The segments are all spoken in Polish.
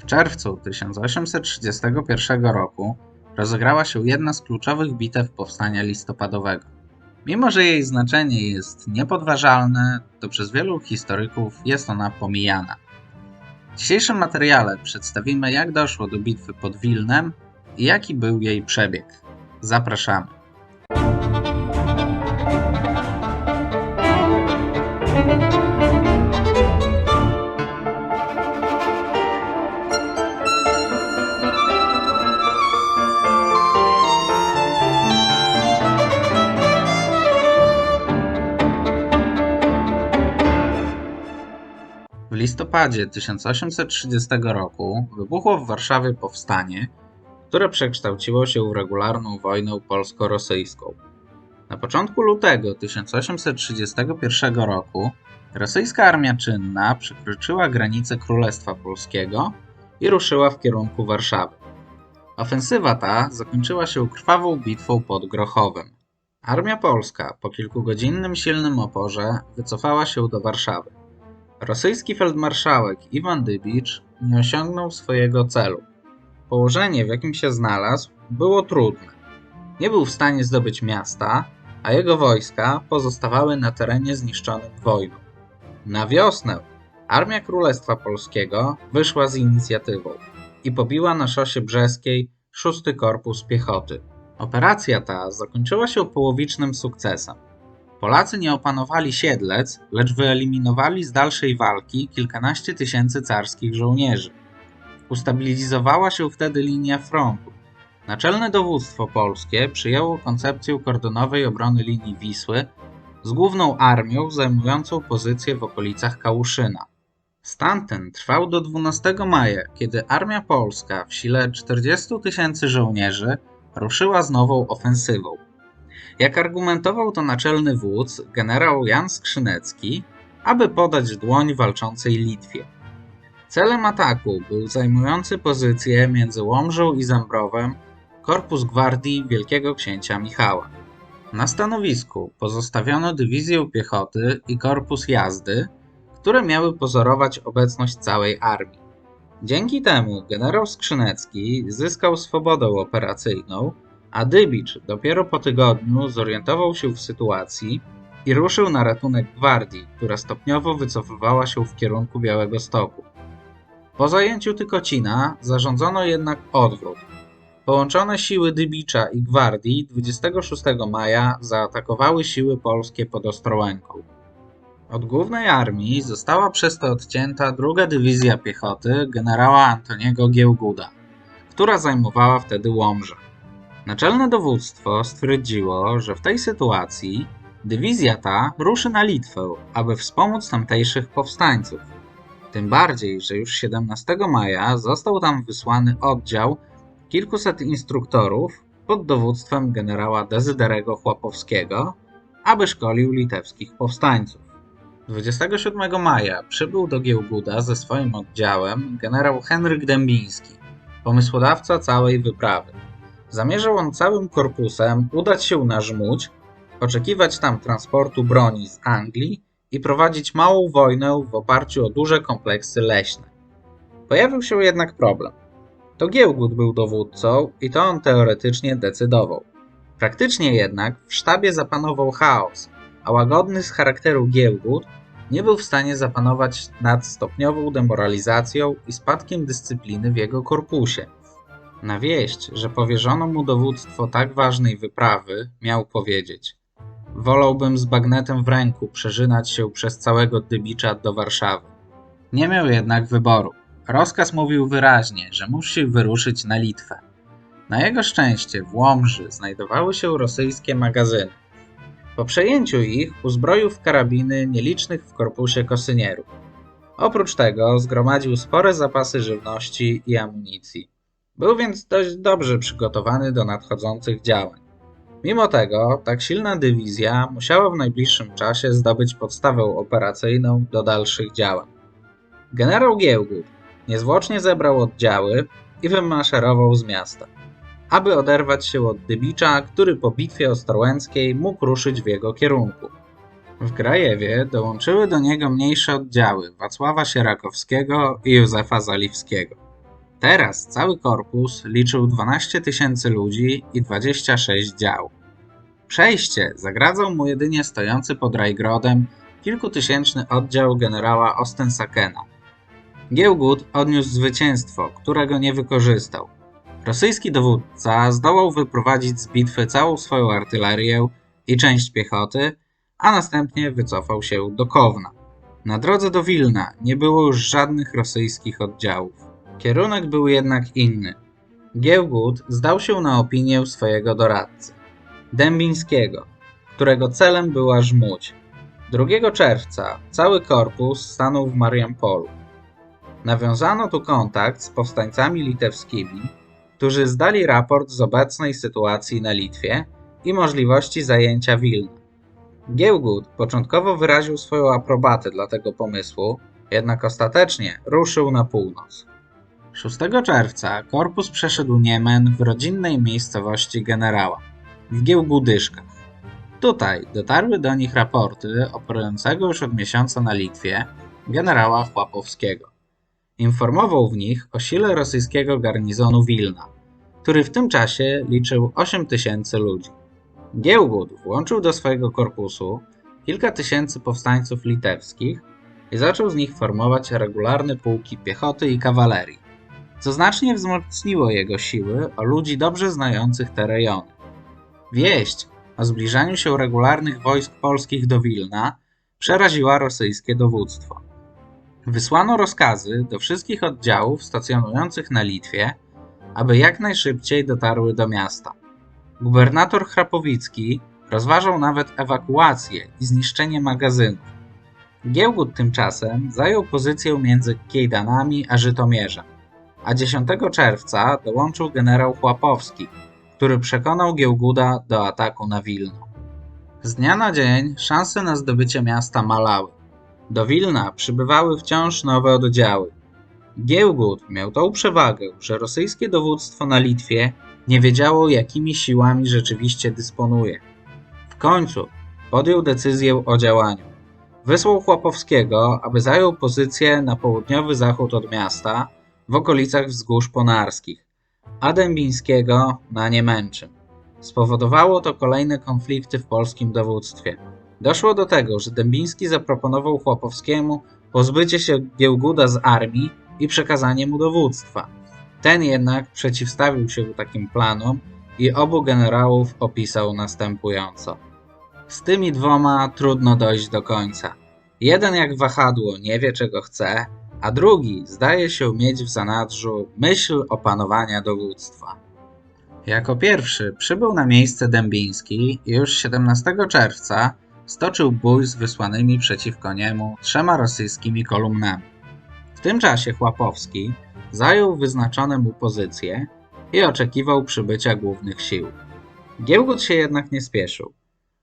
W czerwcu 1831 roku rozegrała się jedna z kluczowych bitew powstania listopadowego. Mimo, że jej znaczenie jest niepodważalne, to przez wielu historyków jest ona pomijana. W dzisiejszym materiale przedstawimy, jak doszło do bitwy pod Wilnem i jaki był jej przebieg. Zapraszamy. Listopadzie 1830 roku wybuchło w Warszawie powstanie, które przekształciło się w regularną wojnę polsko-rosyjską. Na początku lutego 1831 roku rosyjska armia czynna przekroczyła granicę Królestwa Polskiego i ruszyła w kierunku Warszawy. Ofensywa ta zakończyła się krwawą bitwą pod Grochowem. Armia polska po kilkugodzinnym silnym oporze wycofała się do Warszawy. Rosyjski feldmarszałek Iwan Dybicz nie osiągnął swojego celu. Położenie, w jakim się znalazł, było trudne. Nie był w stanie zdobyć miasta, a jego wojska pozostawały na terenie zniszczonym wojną. Na wiosnę armia Królestwa Polskiego wyszła z inicjatywą i pobiła na szosie brzeskiej szósty korpus piechoty. Operacja ta zakończyła się połowicznym sukcesem. Polacy nie opanowali Siedlec, lecz wyeliminowali z dalszej walki kilkanaście tysięcy carskich żołnierzy. Ustabilizowała się wtedy linia frontu. Naczelne dowództwo polskie przyjęło koncepcję kordonowej obrony linii Wisły z główną armią zajmującą pozycję w okolicach Kałuszyna. Stan ten trwał do 12 maja, kiedy armia polska w sile 40 tysięcy żołnierzy ruszyła z nową ofensywą. Jak argumentował to naczelny wódz, generał Jan Skrzynecki, aby podać dłoń walczącej Litwie. Celem ataku był zajmujący pozycję między Łomżą i Zambrowem korpus gwardii Wielkiego Księcia Michała. Na stanowisku pozostawiono dywizję piechoty i korpus jazdy, które miały pozorować obecność całej armii. Dzięki temu generał Skrzynecki zyskał swobodę operacyjną, a Dybicz dopiero po tygodniu zorientował się w sytuacji i ruszył na ratunek gwardii, która stopniowo wycofywała się w kierunku Białego Stoku. Po zajęciu Tykocina zarządzono jednak odwrót. Połączone siły Dybicza i gwardii 26 maja zaatakowały siły polskie pod Ostrołęką. Od głównej armii została przez to odcięta druga dywizja piechoty generała Antoniego Giełguda, która zajmowała wtedy Łomżę. Naczelne dowództwo stwierdziło, że w tej sytuacji dywizja ta ruszy na Litwę, aby wspomóc tamtejszych powstańców. Tym bardziej, że już 17 maja został tam wysłany oddział kilkuset instruktorów pod dowództwem generała Dezyderego Chłopowskiego, aby szkolił litewskich powstańców. 27 maja przybył do Giełguda ze swoim oddziałem generał Henryk Dębiński, pomysłodawca całej wyprawy. Zamierzał on całym korpusem udać się na Żmudź, oczekiwać tam transportu broni z Anglii i prowadzić małą wojnę w oparciu o duże kompleksy leśne. Pojawił się jednak problem. To Giełgud był dowódcą i to on teoretycznie decydował. Praktycznie jednak w sztabie zapanował chaos, a łagodny z charakteru Giełgud nie był w stanie zapanować nad stopniową demoralizacją i spadkiem dyscypliny w jego korpusie. Na wieść, że powierzono mu dowództwo tak ważnej wyprawy, miał powiedzieć: Wolałbym z bagnetem w ręku przeżynać się przez całego Dybicza do Warszawy. Nie miał jednak wyboru. Rozkaz mówił wyraźnie, że musi wyruszyć na Litwę. Na jego szczęście w Łomży znajdowały się rosyjskie magazyny. Po przejęciu ich uzbroił w karabiny nielicznych w korpusie kosynierów. Oprócz tego zgromadził spore zapasy żywności i amunicji. Był więc dość dobrze przygotowany do nadchodzących działań. Mimo tego, tak silna dywizja musiała w najbliższym czasie zdobyć podstawę operacyjną do dalszych działań. Generał Giełgud niezwłocznie zebrał oddziały i wymaszerował z miasta, aby oderwać się od Dybicza, który po bitwie ostrołęckiej mógł ruszyć w jego kierunku. W Grajewie dołączyły do niego mniejsze oddziały Wacława Sierakowskiego i Józefa Zaliwskiego. Teraz cały korpus liczył 12 tysięcy ludzi i 26 dział. Przejście zagradzał mu jedynie stojący pod Rajgrodem kilkutysięczny oddział generała Ostensakena. Giełgud odniósł zwycięstwo, którego nie wykorzystał. Rosyjski dowódca zdołał wyprowadzić z bitwy całą swoją artylerię i część piechoty, a następnie wycofał się do Kowna. Na drodze do Wilna nie było już żadnych rosyjskich oddziałów. Kierunek był jednak inny. Giełgud zdał się na opinię swojego doradcy, Dębińskiego, którego celem była Żmudź. 2 czerwca cały korpus stanął w Mariampolu. Nawiązano tu kontakt z powstańcami litewskimi, którzy zdali raport z obecnej sytuacji na Litwie i możliwości zajęcia Wilna. Giełgud początkowo wyraził swoją aprobatę dla tego pomysłu, jednak ostatecznie ruszył na północ. 6 czerwca korpus przeszedł Niemen w rodzinnej miejscowości generała, w Giełgudyszkach. Tutaj dotarły do nich raporty operującego już od miesiąca na Litwie generała Chłapowskiego. Informował w nich o sile rosyjskiego garnizonu Wilna, który w tym czasie liczył 8 tysięcy ludzi. Giełgud włączył do swojego korpusu kilka tysięcy powstańców litewskich i zaczął z nich formować regularne pułki piechoty i kawalerii, co znacznie wzmocniło jego siły o ludzi dobrze znających te rejony. Wieść o zbliżaniu się regularnych wojsk polskich do Wilna przeraziła rosyjskie dowództwo. Wysłano rozkazy do wszystkich oddziałów stacjonujących na Litwie, aby jak najszybciej dotarły do miasta. Gubernator Chrapowicki rozważał nawet ewakuację i zniszczenie magazynów. Giełgud tymczasem zajął pozycję między Kiejdanami a Żytomierzem, a 10 czerwca dołączył generał Chłapowski, który przekonał Giełguda do ataku na Wilno. Z dnia na dzień szanse na zdobycie miasta malały. Do Wilna przybywały wciąż nowe oddziały. Giełgud miał tą przewagę, że rosyjskie dowództwo na Litwie nie wiedziało, jakimi siłami rzeczywiście dysponuje. W końcu podjął decyzję o działaniu. Wysłał Chłopowskiego, aby zajął pozycję na południowy zachód od miasta, w okolicach wzgórz ponarskich, a Dębińskiego na Niemęczym. Spowodowało to kolejne konflikty w polskim dowództwie. Doszło do tego, że Dębiński zaproponował Chłopowskiemu pozbycie się Giełguda z armii i przekazanie mu dowództwa. Ten jednak przeciwstawił się takim planom i obu generałów opisał następująco. Z tymi dwoma trudno dojść do końca. Jeden jak wahadło nie wie czego chce, a drugi zdaje się mieć w zanadrzu myśl opanowania dowództwa. Jako pierwszy przybył na miejsce Dębiński i już 17 czerwca stoczył bój z wysłanymi przeciwko niemu trzema rosyjskimi kolumnami. W tym czasie Chłapowski zajął wyznaczone mu pozycje i oczekiwał przybycia głównych sił. Giełgud się jednak nie spieszył.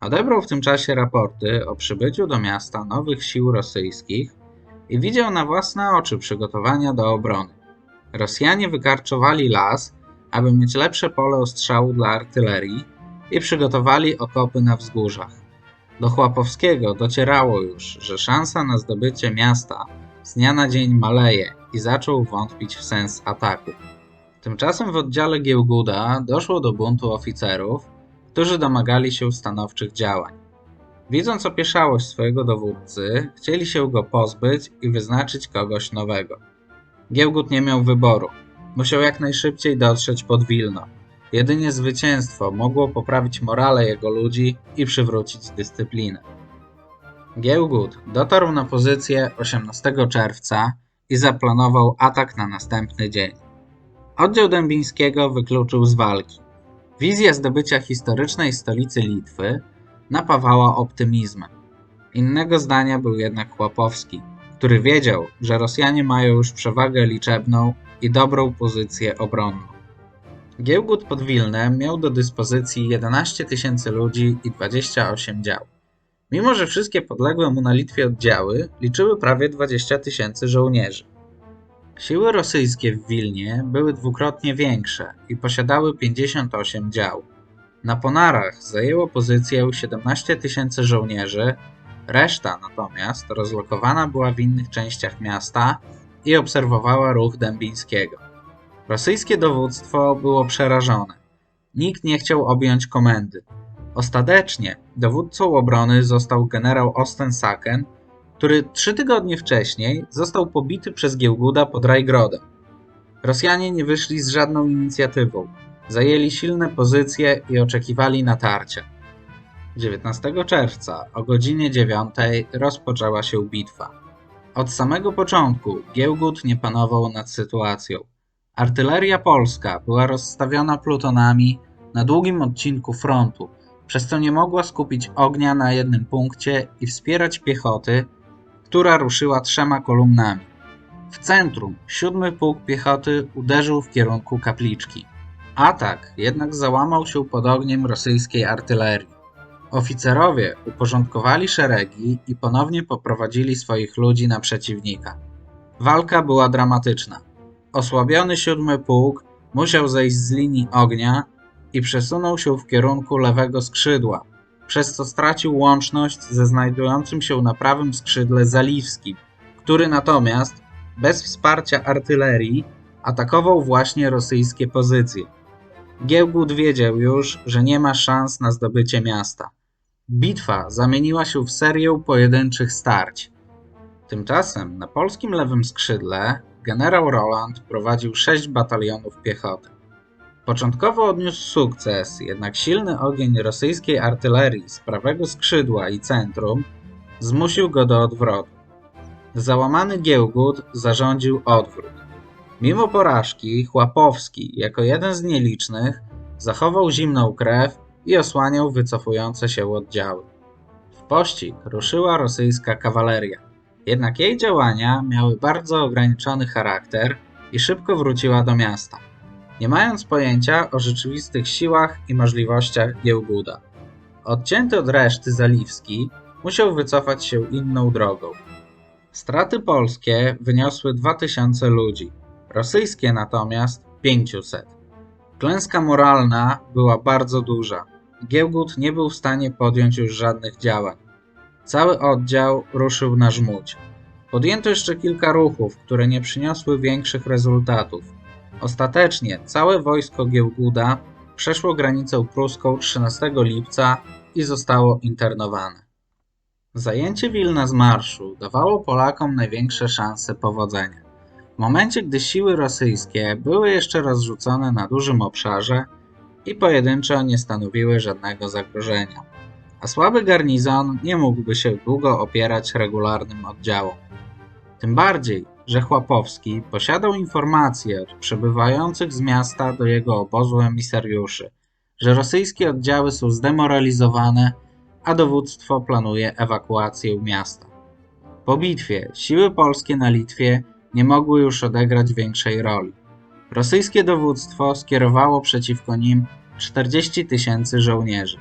Odebrał w tym czasie raporty o przybyciu do miasta nowych sił rosyjskich i widział na własne oczy przygotowania do obrony. Rosjanie wykarczowali las, aby mieć lepsze pole ostrzału dla artylerii i przygotowali okopy na wzgórzach. Do Chłapowskiego docierało już, że szansa na zdobycie miasta z dnia na dzień maleje i zaczął wątpić w sens ataku. Tymczasem w oddziale Giełguda doszło do buntu oficerów, którzy domagali się stanowczych działań. Widząc opieszałość swojego dowódcy, chcieli się go pozbyć i wyznaczyć kogoś nowego. Giełgud nie miał wyboru. Musiał jak najszybciej dotrzeć pod Wilno. Jedynie zwycięstwo mogło poprawić morale jego ludzi i przywrócić dyscyplinę. Giełgud dotarł na pozycję 18 czerwca i zaplanował atak na następny dzień. Oddział Dębińskiego wykluczył z walki. Wizja zdobycia historycznej stolicy Litwy napawała optymizmem. Innego zdania był jednak Chłopowski, który wiedział, że Rosjanie mają już przewagę liczebną i dobrą pozycję obronną. Giełgud pod Wilnem miał do dyspozycji 11 tysięcy ludzi i 28 dział. Mimo, że wszystkie podległe mu na Litwie oddziały liczyły prawie 20 tysięcy żołnierzy. Siły rosyjskie w Wilnie były dwukrotnie większe i posiadały 58 dział. Na Ponarach zajęło pozycję 17 tysięcy żołnierzy, reszta natomiast rozlokowana była w innych częściach miasta i obserwowała ruch Dębińskiego. Rosyjskie dowództwo było przerażone. Nikt nie chciał objąć komendy. Ostatecznie dowódcą obrony został generał Osten-Saken, który trzy tygodnie wcześniej został pobity przez Giełguda pod Rajgrodem. Rosjanie nie wyszli z żadną inicjatywą. Zajęli silne pozycje i oczekiwali natarcia. 19 czerwca o godzinie 9 rozpoczęła się bitwa. Od samego początku Giełgud nie panował nad sytuacją. Artyleria polska była rozstawiona plutonami na długim odcinku frontu, przez co nie mogła skupić ognia na jednym punkcie i wspierać piechoty, która ruszyła trzema kolumnami. W centrum siódmy pułk piechoty uderzył w kierunku kapliczki. Atak jednak załamał się pod ogniem rosyjskiej artylerii. Oficerowie uporządkowali szeregi i ponownie poprowadzili swoich ludzi na przeciwnika. Walka była dramatyczna. Osłabiony siódmy pułk musiał zejść z linii ognia i przesunął się w kierunku lewego skrzydła, przez co stracił łączność ze znajdującym się na prawym skrzydle Zaliwskim, który natomiast bez wsparcia artylerii atakował właśnie rosyjskie pozycje. Giełgud wiedział już, że nie ma szans na zdobycie miasta. Bitwa zamieniła się w serię pojedynczych starć. Tymczasem na polskim lewym skrzydle generał Roland prowadził sześć batalionów piechoty. Początkowo odniósł sukces, jednak silny ogień rosyjskiej artylerii z prawego skrzydła i centrum zmusił go do odwrotu. Załamany Giełgud zarządził odwrót. Mimo porażki, Chłapowski, jako jeden z nielicznych, zachował zimną krew i osłaniał wycofujące się oddziały. W pościg ruszyła rosyjska kawaleria, jednak jej działania miały bardzo ograniczony charakter i szybko wróciła do miasta, nie mając pojęcia o rzeczywistych siłach i możliwościach Giełguda. Odcięty od reszty Zaliwski musiał wycofać się inną drogą. Straty polskie wyniosły 2000 ludzi, rosyjskie natomiast 500. Klęska moralna była bardzo duża. Giełgud nie był w stanie podjąć już żadnych działań. Cały oddział ruszył na żmudź. Podjęto jeszcze kilka ruchów, które nie przyniosły większych rezultatów. Ostatecznie całe wojsko Giełguda przeszło granicę pruską 13 lipca i zostało internowane. Zajęcie Wilna z marszu dawało Polakom największe szanse powodzenia. W momencie, gdy siły rosyjskie były jeszcze rozrzucone na dużym obszarze i pojedynczo nie stanowiły żadnego zagrożenia, a słaby garnizon nie mógłby się długo opierać regularnym oddziałom. Tym bardziej, że Chłapowski posiadał informacje od przybywających z miasta do jego obozu emisariuszy, że rosyjskie oddziały są zdemoralizowane, a dowództwo planuje ewakuację miasta. Po bitwie siły polskie na Litwie nie mogły już odegrać większej roli. Rosyjskie dowództwo skierowało przeciwko nim 40 tysięcy żołnierzy.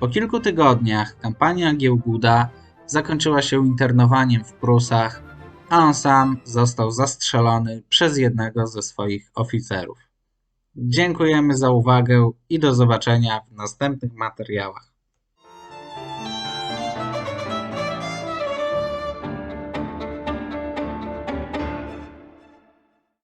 Po kilku tygodniach kampania Giełguda zakończyła się internowaniem w Prusach, a on sam został zastrzelony przez jednego ze swoich oficerów. Dziękujemy za uwagę i do zobaczenia w następnych materiałach.